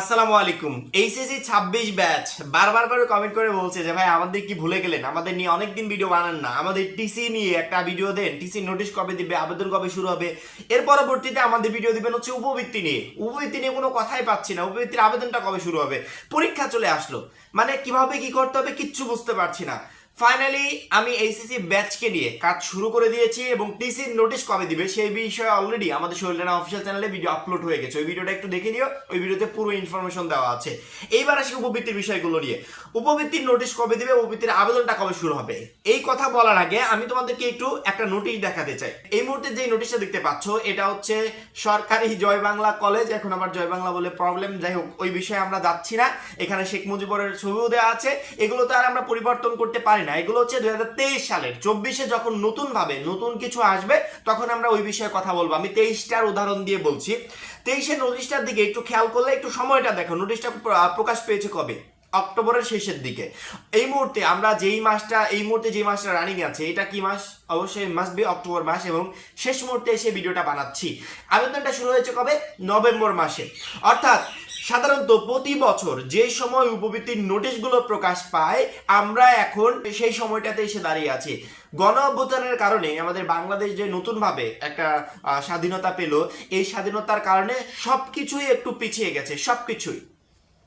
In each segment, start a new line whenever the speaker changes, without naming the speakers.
আসসালামু আলাইকুম। এইচএসসি ছাব্বিশ ব্যাচ বারবার করে কমেন্ট করে বলছে যে, ভাই, আমাদের কি ভুলে গেলেন? আমাদের নিয়ে অনেকদিন ভিডিও বানান না। আমাদের টিসি নিয়ে একটা ভিডিও দেন। টিসি নোটিশ কবে দিবে, আবেদন কবে শুরু হবে। এর পরবর্তীতে আমাদের ভিডিও দিবেন হচ্ছে উপবৃত্তি নিয়ে। উপবৃত্তি নিয়ে কোনো কথাই পাচ্ছি না। উপবৃত্তির আবেদনটা কবে শুরু হবে? পরীক্ষা চলে আসলো। মানে কীভাবে কি করতে হবে কিচ্ছু বুঝতে পারছি না। ফাইনালি আমি এইচএসসি ব্যাচকে নিয়ে কাজ শুরু করে দিয়েছি এবং টিসির নোটিশ কবে দিবে সেই বিষয়ে অলরেডি আমাদের শৈলানা অফিসিয়াল চ্যানেলে ভিডিও আপলোড হয়ে গেছে। ওই ভিডিওটা একটু দেখে নিও, ওই ভিডিওতে পুরো ইনফরমেশন দেওয়া আছে। এইবার আসি উপবৃত্তির বিষয়গুলো নিয়ে। উপবৃত্তির নোটিশ কবে দিবে, উপবৃত্তির আবেদনটা কবে শুরু হবে? এই কথা বলার আগে আমি তোমাদেরকে একটু একটা নোটিশ দেখাতে চাই। এই মুহূর্তে যে নোটিশটা দেখতে পাচ্ছ, এটা হচ্ছে সরকারি জয় বাংলা কলেজ এখন আমার জয় বাংলা বলে প্রবলেম যাই হোক, ওই বিষয়ে আমরা যাচ্ছি না। এখানে শেখ মুজিবরের ছবিও দেওয়া আছে। এগুলো তো আর আমরা পরিবর্তন করতে পারি না। এগুলো হচ্ছে দুই সালের। চব্বিশে যখন নতুন ভাবে নতুন কিছু আসবে, তখন আমরা ওই বিষয়ে কথা বলব। আমি তেইশটার উদাহরণ দিয়ে বলছি। তেইশের নোটিশটার দিকে একটু খেয়াল করলে একটু সময়টা দেখো। নোটিশটা প্রকাশ পেয়েছে কবে? অক্টোবরের শেষের দিকে। এই মুহূর্তে আমরা যেই মাসটা, এই মুহূর্তে যে মাসটা রানিং আছে, এটা কি মাস? অবশ্যই মাস বি অক্টোবর মাস এবং শেষ মুহূর্তে এসে ভিডিওটা বানাচ্ছি। আবেদনটা শুরু হয়েছে কবে? নভেম্বর মাসে। অর্থাৎ সাধারণত প্রতি বছর যে সময় উপবৃত্তির নোটিশগুলো প্রকাশ পায়, আমরা এখন সেই সময়টাতে এসে দাঁড়িয়ে আছি। গণ অভ্যুত্থানের কারণে আমাদের বাংলাদেশ যে নতুনভাবে একটা স্বাধীনতা পেল, এই স্বাধীনতার কারণে সবকিছুই একটু পিছিয়ে গেছে, সবকিছুই।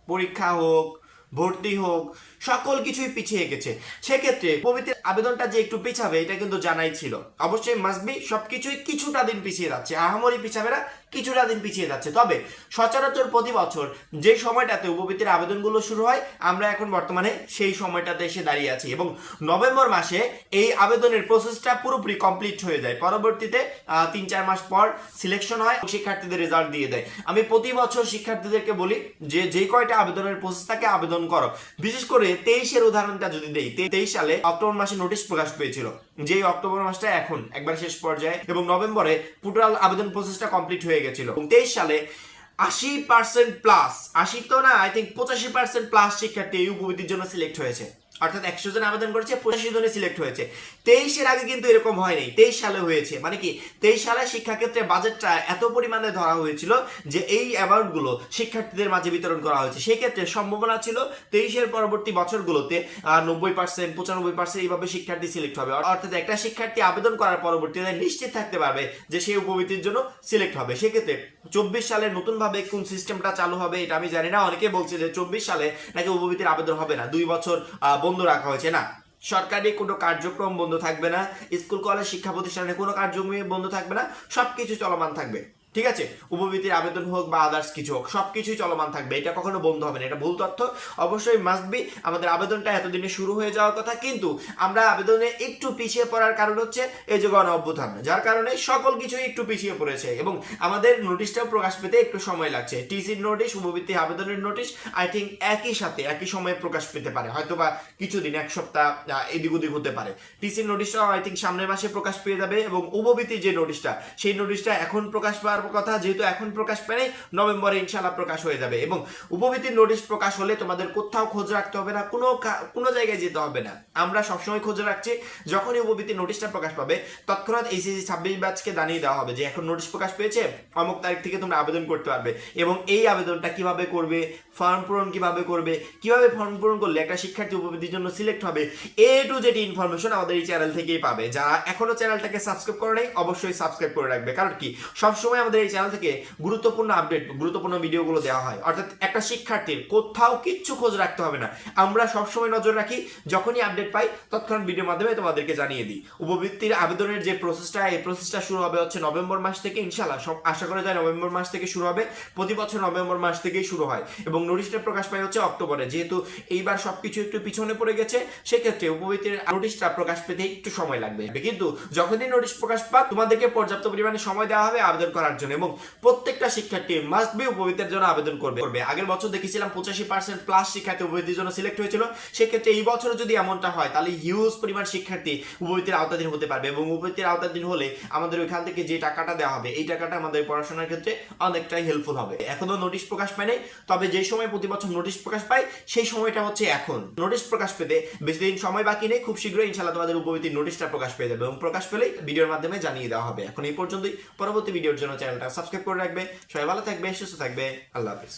পরীক্ষা হোক, ভর্তি হোক, সকল কিছুই পিছিয়ে গেছে। সেক্ষেত্রে পবিত্রের আবেদনটা যে একটু পিছাবে, এটা কিন্তু জানাই ছিল। অবশ্যই মাসবি সবকিছুই কিছুটা দিন পিছিয়ে যাচ্ছে। আহামরি পিছাবে না কিছুটা দিন পিছিয়ে যাচ্ছে। তবে সচরাচর প্রতি বছর যে সময়টাতে উপবৃত্তির আবেদনগুলো শুরু হয়, আমরা এখন বর্তমানে সেই সময়টাতে এসে দাঁড়িয়ে আছি এবং নভেম্বর মাসে এই আবেদনের প্রসেসটা পুরোপুরি কমপ্লিট হয়ে যায়। পরবর্তীতে তিন চার মাস পর সিলেকশন হয় শিক্ষার্থীদের রেজাল্ট দিয়ে দেয়। আমি প্রতি বছর শিক্ষার্থীদেরকে বলি যে যে কয়টা আবেদনের প্রসেস থাকে আবেদন করো। বিশেষ করে তেইশের উদাহরণটা যদি দেই তেইশ সালে অক্টোবর মাসে নোটিশ প্রকাশ পেয়েছিল। যে অক্টোবর মাসটা এখন একবার শেষ পর্যায়ে এবং নভেম্বরে টোটাল আবেদন প্রসেসটা কমপ্লিট হয়ে গেছিল। তেইশ সালে আশি পার্সেন্ট প্লাস আশি তো না আই থিঙ্ক পঁচাশি পার্সেন্ট প্লাস শিক্ষার্থী এই উপবৃত্তির জন্য সিলেক্ট হয়েছে। অর্থাৎ একশো জন আবেদন করেছে, পঁচাশি জনে সিলেক্ট হয়েছে। তেইশের আগে কিন্তু এরকম হয়নি। তেইশ সালে হয়েছে। মানে কি? তেইশ সালে শিক্ষাক্ষেত্রে বাজেটটা এত পরিমাণে ধরা হয়েছিল যে এই অ্যামাউন্টগুলো শিক্ষার্থীদের মাঝে বিতরণ করা হয়েছে। সেক্ষেত্রে সম্ভাবনা ছিল তেইশের পরবর্তী বছরগুলোতে নব্বই পার্সেন্ট পঁচানব্বই পার্সেন্ট এইভাবে শিক্ষার্থী সিলেক্ট হবে। অর্থাৎ একটা শিক্ষার্থী আবেদন করার পরবর্তীতে নিশ্চিত থাকতে পারবে যে সেই উপবৃত্তির জন্য সিলেক্ট হবে। সেক্ষেত্রে চব্বিশ সালে নতুনভাবে কোন সিস্টেমটা চালু হবে এটা আমি জানি না। অনেকে বলছে যে চব্বিশ সালে নাকি উপবৃত্তির আবেদন হবে না। দুই বছর বন্ধ রাখা হয়েছে, না? সরকারি কোনো কার্যক্রম বন্ধ থাকবে না, স্কুল, কলেজ, শিক্ষা প্রতিষ্ঠানে কোনো কার্যক্রম বন্ধ থাকবে না, সবকিছু চলমান থাকবে। ঠিক আছে? উপবৃত্তির আবেদন হোক বা আদার্স কিছু হোক সব কিছুই চলমান থাকবে। এটা কখনো বন্ধ হবে না, এটা ভুল তথ্য। অবশ্যই মাস্ট বি আমাদের আবেদনটা এতদিনে শুরু হয়ে যাওয়ার কথা, কিন্তু আমরা আবেদনে একটু পিছিয়ে পড়ার কারণ হচ্ছে এই যে গণ অভ্যুত্থান, যার কারণে সকল কিছুই একটু পিছিয়ে পড়েছে এবং আমাদের নোটিশটাও প্রকাশ পেতে একটু সময় লাগছে। টিসির নোটিশ উপবৃত্তি আবেদনের নোটিশ আই থিঙ্ক একই সাথে, একই সময়ে প্রকাশ পেতে পারে। হয়তো বা কিছুদিন, এক সপ্তাহ এদিক ওদিক হতে পারে। টিসির নোটিশটাও আই থিঙ্ক সামনের মাসে প্রকাশ পেয়ে যাবে এবং উপবৃত্তির যে নোটিশটা সেই নোটিশটা এখন প্রকাশ পাওয়ার কথা যেহেতু এখন প্রকাশ পেয়ে নভেম্বরে ইনশাল্লাহ প্রকাশ হয়ে যাবে। এবং উপবৃত্তির নোটিশ প্রকাশ হলে তোমাদের কোথাও খোঁজ রাখতে হবে না, কোনো কোনো জায়গায় যেতে হবে না। আমরা সবসময় খোঁজ রাখছি, যখনই উপবৃত্তির নোটিশটা প্রকাশ পাবে, তৎক্ষণাৎ এইচএসসি ছাব্বিশ ব্যাচকে জানিয়ে দেওয়া হবে যে এখন নোটিশ প্রকাশ পেয়েছে, অমুক তারিখ থেকে তোমরা আবেদন করতে পারবে। এবং এই আবেদনটা কীভাবে করবে, ফর্ম পূরণ কীভাবে করবে, কীভাবে ফর্ম পূরণ করলে একটা শিক্ষার্থী উপবৃত্তির জন্য সিলেক্ট হবে, এ টু জেড ইনফরমেশন আমাদের এই চ্যানেল থেকেই পাবে। যারা এখনও চ্যানেলটাকে সাবস্ক্রাইব করে নাই, অবশ্যই সাবস্ক্রাইব করে রাখবে। কারণ কি? সবসময় আমাদের এই চ্যানেল থেকে গুরুত্বপূর্ণ আপডেট গুরুত্বপূর্ণ ভিডিওগুলো দেওয়া হয়। অর্থাৎ একটা শিক্ষার্থীর কোথাও কিচ্ছু খোঁজ রাখতে হবে না। আমরা সবসময় নজর রাখি, যখনই আপডেট পাই, তৎক্ষণাৎ ভিডিওর মাধ্যমে তোমাদেরকে জানিয়ে দিই। উপবৃত্তির আবেদনের যে প্রসেসটা এই প্রসেসটা শুরু হবে হচ্ছে নভেম্বর মাস থেকে ইনশাল্লাহ সব, আশা করা যায় নভেম্বর মাস থেকে শুরু হবে। প্রতি বছর নভেম্বর মাস থেকেই শুরু হয়। এবং নোটিশটা প্রকাশ পায় হচ্ছে অক্টোবরে। যেহেতু এইবার সবকিছু একটু পিছনে পড়ে গেছে, সেক্ষেত্রে উপবৃত্তির নোটিশটা প্রকাশ পেতে একটু সময় লাগবে। কিন্তু যখনই নোটিশ প্রকাশ পাক, তোমাদেরকে পর্যাপ্ত পরিমাণে সময় দেওয়া হবে আবেদন করার জন্য। এবং প্রত্যেকটা শিক্ষার্থী মাস্ট বি উপবৃত্তির জন্য আবেদন করবে। করবে। আগের বছর দেখেছিলাম পঁচাশি পার্সেন্ট প্লাস শিক্ষার্থী উপবৃত্তির জন্য সিলেক্ট হয়েছিল। সেক্ষেত্রে এই বছর যদি এমনটা হয়, তাহলে হিউজ পরিমাণ শিক্ষার্থী উপবৃত্তির আওতাধীন হতে পারবে এবং উপবৃত্তির আওতাধীন হলে আমাদের ওইখান থেকে যে টাকাটা দেওয়া হবে, এই টাকাটা আমাদের পড়াশোনার ক্ষেত্রে অনেকটাই হেল্পফুল হবে। এখনও নোটিশ প্রকাশ পায় নাই, তবে যে সময় প্রতি বছর নোটিশ প্রকাশ পায়, সেই সময়টা হচ্ছে এখন। নোটিশ প্রকাশ পেতে বেশি দিন সময় বাকি নেই, খুব শীঘ্রই ইনশাল্লাহ তোমাদের উপবৃত্তির নোটিশটা প্রকাশ পেয়ে যাবে এবং প্রকাশ পেলেই ভিডিওর মাধ্যমে জানিয়ে দেওয়া হবে। এখন এই পর্যন্তই, পরবর্তী ভিডিওর জন্য চ্যানেলটা সাবস্ক্রাইব করে রাখবে। সবাই ভালো থাকবে সুস্থ থাকবে। আল্লাহ হাফিজ।